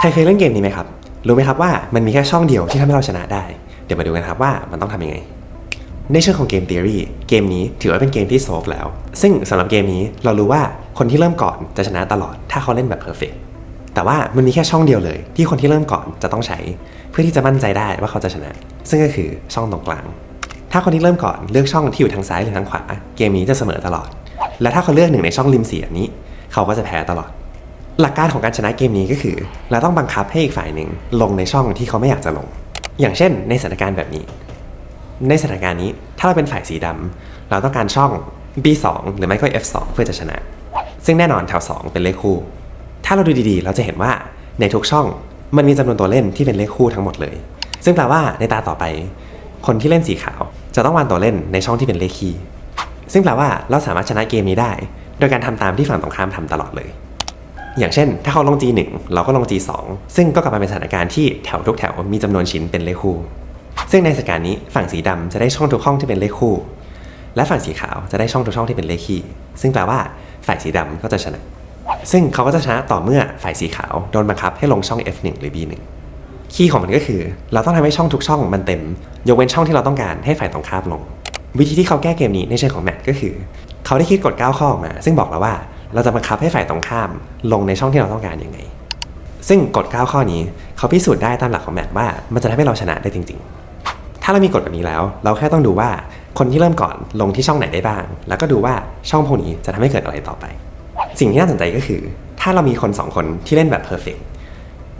ใครเคยเล่นเกมนี้ไหมครับ รู้ไหมครับว่ามันมีแค่ช่องเดียวที่ทำให้เราชนะได้ เดี๋ยวมาดูกันครับว่ามันต้องทำยังไง ในเชิงของเกม theory เกมนี้ถือว่าเป็นเกมที่ solve แล้ว ซึ่งสำหรับเกมนี้เรารู้ว่าคนที่เริ่มก่อนจะชนะตลอด ถ้าเขาเล่นแบบ perfect แต่ว่ามันมีแค่ช่องเดียวเลย ที่คนที่เริ่มก่อนจะต้องใช้ เพื่อที่จะมั่นใจได้ว่าเขาจะชนะ ซึ่งก็คือช่องตรงกลาง ถ้าคนที่เริ่มก่อนเลือกช่องที่อยู่ทางซ้ายหรือทางขวา เกมนี้จะเสมอตลอด และถ้าเขาเลือกหนึ่งในช่องริมสีอันนี้ เขาก็จะแพ้ตลอด หลักการของการชนะเกมนี้ก็คือ เราต้องบังคับให้อีกฝ่ายหนึ่งลงในช่องที่เขาไม่อยากจะลง อย่างเช่น ในสถานการณ์แบบนี้ ในสถานการณ์นี้ถ้าเราเป็นฝ่ายสีดำเราต้องการช่อง B2 หรือไม่ก็ F2 เพื่อจะชนะ ซึ่งแน่นอนแถว 2 เป็นเลขคู่ ถ้าเราดูดีๆ เราจะเห็นว่าในทุกช่องมันมีจำนวนตัวเล่นที่เป็นเลขคู่ทั้งหมดเลย ซึ่งแปลว่าในตาต่อไป คนที่เล่นสีขาว จะต้องวางตัวเล่นในช่องที่เป็นเลขคี่ซึ่งแปลว่าเราสามารถชนะเกมนี้ได้ โดยการทำตามที่ฝั่งตรงข้ามทำตลอดเลย อย่างเช่น ถ้าเขาลง G1 เราก็ลง G2 ซึ่งก็กลับมาเป็นสถานการณ์ที่แถวทุกแถวมีจำนวนชิ้นเป็นเลขคู่ ซึ่งในสถานการณ์นี้ฝั่งสีดำจะได้ช่องทุกช่องที่เป็นเลขคู่ และฝั่งสีขาวจะได้ช่องทุกช่องที่เป็นเลขคี่ ซึ่งแปลว่าฝ่ายสีดำก็จะชนะ ซึ่งเขาก็จะชนะต่อเมื่อฝ่ายสีขาวโดนบังคับให้ลงช่อง F1 หรือ B1 คีย์ของมันก็คือ เราต้องทำให้ช่องทุกช่องมันเต็ม ยกเว้นช่องที่เราต้องการให้ฝ่ายตรงข้ามลง วิธีที่เขาแก้เกมนี้ในเชิงของแมทก็คือ เขาได้คิดกฎ9ข้อออกมา ซึ่งบอกแล้วว่า เราจะบังคับให้ฝ่ายตรงข้าม ลงในช่องที่เราต้องการยังไง ซึ่งกฎ 9 ข้อนี้เขาพิสูจน์ได้ตามหลักของแมทว่า มันจะทำให้เราชนะได้จริง ๆ ถ้าเรามีกฎแบบนี้แล้ว เราแค่ต้องดูว่าคนที่เริ่มก่อนลงที่ช่องไหนได้บ้าง แล้วก็ดูว่าช่องพวกนี้จะทำให้เกิดอะไรต่อไป สิ่งที่น่าสนใจก็คือ ถ้าเรามีคนสองคนที่เล่นแบบเพอร์เฟก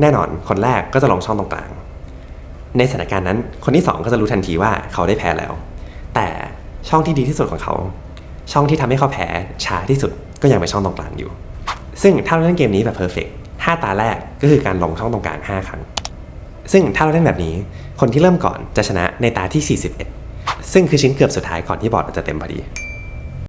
แน่นอนคนแรกก็จะลงช่องตรงกลาง ในสถานการณ์นั้น คนที่สองก็จะรู้ทันทีว่าเขาได้แพ้แล้ว แต่ช่องที่ดีที่สุดของเขา ช่องที่ทำให้เขาแพ้ช้าที่สุด ก็ยังเป็นช่องตรงกลางอยู่ ซึ่งถ้าเราเล่นเกมนี้แบบเพอร์เฟกห้าตาแรกก็คือการลงช่องตรงกลาง 5 ครั้ง ซึ่งถ้าเราเล่นแบบนี้ คนที่เริ่มก่อนจะชนะในตาที่ 41 ซึ่งคือชิ้นเกือบสุดท้ายก่อนที่บอร์ดมันจะเต็มพอดี